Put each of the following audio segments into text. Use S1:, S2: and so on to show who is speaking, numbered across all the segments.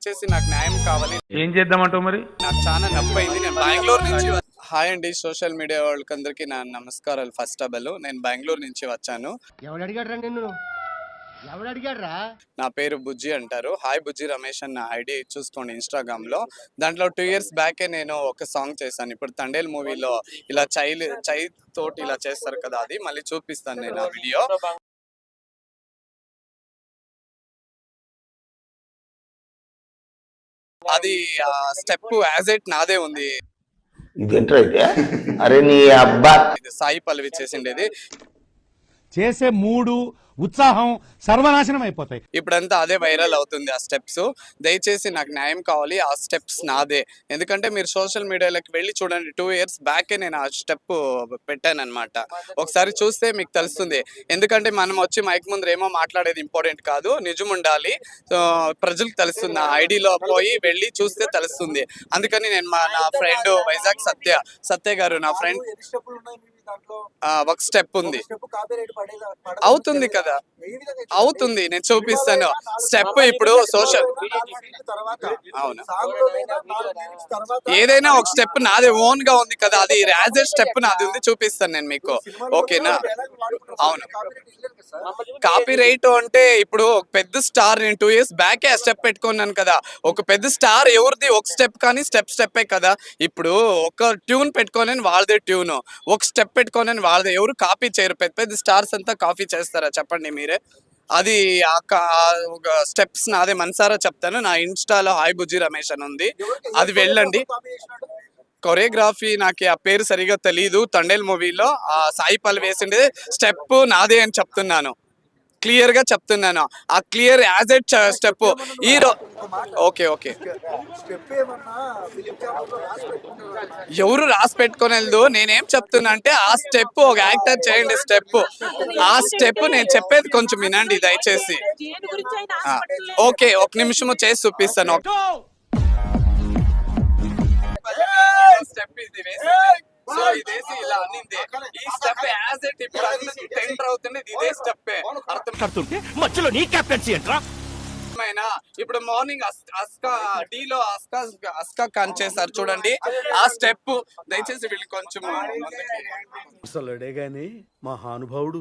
S1: చేసి నాకు న్యాయం కావాలి.
S2: ఏం చేద్దామంటావు మరి?
S1: నాకు చాలా నొప్పి అయింది నేను బెంగళూరు నుంచి హాయ్ అండి సోషల్ మీడియా వాళ్ళకందరికీ నా నమస్కారాలు. ఫస్ట్ ఆఫ్ ఆల్ నేను బెంగళూరు నుంచి వచ్చాను.
S3: ఎవడు అడిగాడ్రా నిన్ను? ఎవడు అడిగాడ్రా
S1: నా పేరు బుజ్జి అంటారు. హాయ్ బుజ్జి రమేష్ అన్న ఐడి చూసుకోండి ఇన్స్టాగ్రామ్లో దాంట్లో టూ ఇయర్స్ బ్యాకే నేను ఒక సాంగ్ చేశాను. ఇప్పుడు తండేల్ మూవీలో ఇలా చైల్ చై తోటి ఇలా చేస్తారు కదా అది. మళ్ళీ చూపిస్తాను నేను ఆ వీడియో అది స్టెప్ యాజ్ ఎట్ నాదే ఉంది.
S4: అయితే? అరే నీ అబ్బా.
S1: ఇది సాయి పల్లవి చేసిండేది.
S5: చేసే మూడు ఉత్సాహం సర్వనాశనం అయిపోతాయి.
S1: ఇప్పుడంతా అదే వైరల్ అవుతుంది ఆ స్టెప్స్. దయచేసి నాకు న్యాయం కావాలి ఆ స్టెప్స్ నాదే. ఎందుకంటే మీరు సోషల్ మీడియాలోకి వెళ్ళి చూడండి టూ ఇయర్స్ బ్యాకే నేను ఆ స్టెప్ పెట్టాను అనమాట ఒకసారి చూస్తే మీకు తెలుస్తుంది. ఎందుకంటే మనం వచ్చి మైక్ ముందు ఏమో మాట్లాడేది ఇంపార్టెంట్ కాదు నిజం ఉండాలి. ప్రజలకు తెలుస్తుంది ఆ ఐడిలో పోయి వెళ్ళి చూస్తే తెలుస్తుంది. అందుకని నేను మా నా ఫ్రెండ్ వైజాగ్ సత్య సత్య గారు నా ఫ్రెండ్ ఒక స్టెప్ ఉంది. అవుతుంది కదా అవుతుంది. నేను చూపిస్తాను. స్టెప్ ఇప్పుడు సోషల్. అవును. ఏదైనా ఒక స్టెప్ నాది ఓన్గా ఉంది కదా అది యాజ్ స్టెప్ నాది ఉంది చూపిస్తాను నేను మీకు. ఓకేనా. అవును. కాపీ రైట్ అంటే ఇప్పుడు ఒక పెద్ద స్టార్ నేను టూ ఇయర్స్ బ్యాకే ఆ స్టెప్ పెట్టుకున్నాను కదా. ఒక పెద్ద స్టార్ ఎవరిది? ఒక స్టెప్ కానీ స్టెప్ స్టెప్పే కదా. ఇప్పుడు ఒక ట్యూన్ పెట్టుకొని వాళ్ళదే ట్యూన్ ఒక స్టెప్ పెట్టుకొని వాళ్ళదే. ఎవరు కాపీ చేయరు. పెద్ద పెద్ద స్టార్స్ అంతా కాపీ చేస్తారా? చెప్పండి మీరే. అది కా- ఆ ఒక స్టెప్స్ నాదే మనసారా చెప్తాను. నా ఇన్స్టాలో హాయ్ బుజ్జి రమేష్ అని ఉంది. అది వెళ్ళండి? కొరియోగ్రఫీ నాకు ఆ పేరు సరిగా తెలియదు తండేల్ మూవీలో ఆ సాయి పల్ వేసిండే స్టెప్ నాదే అని చెప్తున్నాను. క్లియర్గా చెప్తున్నాను. ఆ క్లియర్ యాజ్ ఎట్ స్టెప్. ఈ ఓకే ఓకే. ఎవరు రాసి పెట్టుకొని వెళ్దు నేనేం చెప్తున్నా అంటే ఆ స్టెప్ ఒక యాక్టర్ చేయండి స్టెప్. ఆ స్టెప్ నేను చెప్పేది కొంచెం వినండి దయచేసి. ఓకే ఒక నిమిషము చేసి చూపిస్తాను. స్టెప్ ఇది సో ఇదేసి ఇలా అన్నింది ఈ స్టెప్ యాజ్ ఎట్ ఇప్పుడు టెండర్ అవుతుంది ఇదే స్టెప్.
S5: కడుతుంటే మధ్యలో నీ కెప్టెన్సీ ఏంట్రా?
S1: ఇప్పుడు మార్నింగ్ అస్కా డి లో అస్కా అస్కా కాన్ చేశారు చూడండి. ఆ స్టెప్ దయచేసి వీళ్ళు కొంచెం ముందుకి
S5: అసలుడే గాని మహానుభావుడు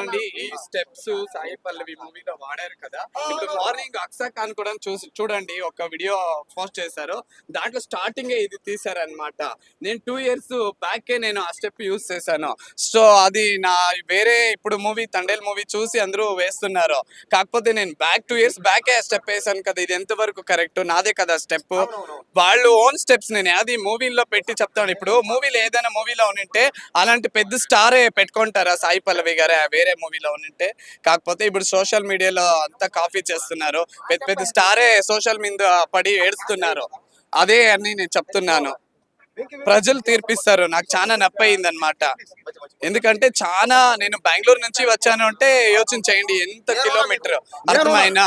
S1: అండి ఈ స్టెప్స్ సాయి పల్లవి మూవీలో వాడారు కదా. ఇప్పుడు మార్నింగ్ అక్సా ఖాన్ కూడా చూసి చూడండి ఒక వీడియో పోస్ట్ చేశారు. దాంట్లో స్టార్టింగ్ ఇది తీసారనమాట నేను టూ ఇయర్స్ బ్యాకే నేను ఆ స్టెప్ యూస్ చేశాను. సో అది నా వేరే ఇప్పుడు మూవీ తండేల్ మూవీ చూసి అందరూ వేస్తున్నారు. కాకపోతే నేను బ్యాక్ టూ ఇయర్స్ బ్యాకే ఆ స్టెప్ వేసాను కదా ఇది ఎంతవరకు కరెక్ట్ నాదే కదా స్టెప్ వాళ్ళు ఓన్ స్టెప్స్ నేను అది మూవీలో పెట్టి చెప్తాను. ఇప్పుడు మూవీలో ఏదైనా మూవీలో ఉంటే అలాంటి పెద్ద స్టారే పెట్టుకుంటారా సాయి పల్లవి గారే? వేరే మూవీలో ఉంటే. కాకపోతే ఇప్పుడు సోషల్ మీడియాలో అంతా కాపీ చేస్తున్నారు. పెద్ద పెద్ద స్టారే సోషల్ మీద పడి ఏడుస్తున్నారు. అదే అని నేను చెప్తున్నాను. ప్రజలు తీర్పిస్తారు. నాకు చాలా నొప్పి అయింది అనమాట ఎందుకంటే చాలా నేను బెంగళూరు నుంచి వచ్చాను అంటే యోచన చేయండి. ఎంత కిలోమీటర్ అర్థమైనా?